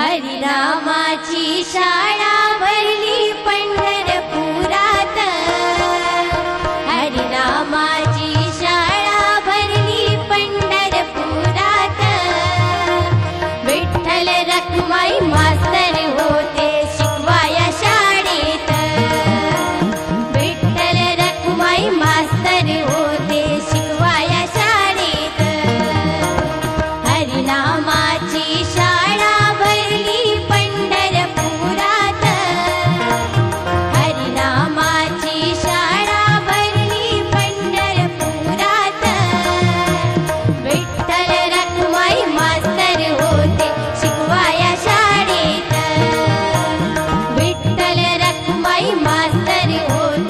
हरिरामाची शाळा भरली पंढरपुरात. हरिरामाची शाळा भरली पंढरपुरात. विठ्ठल रखमाई मास्तर होते शिकवाया शाळेत. विठ्ठल रखमाई मास्तर होते होती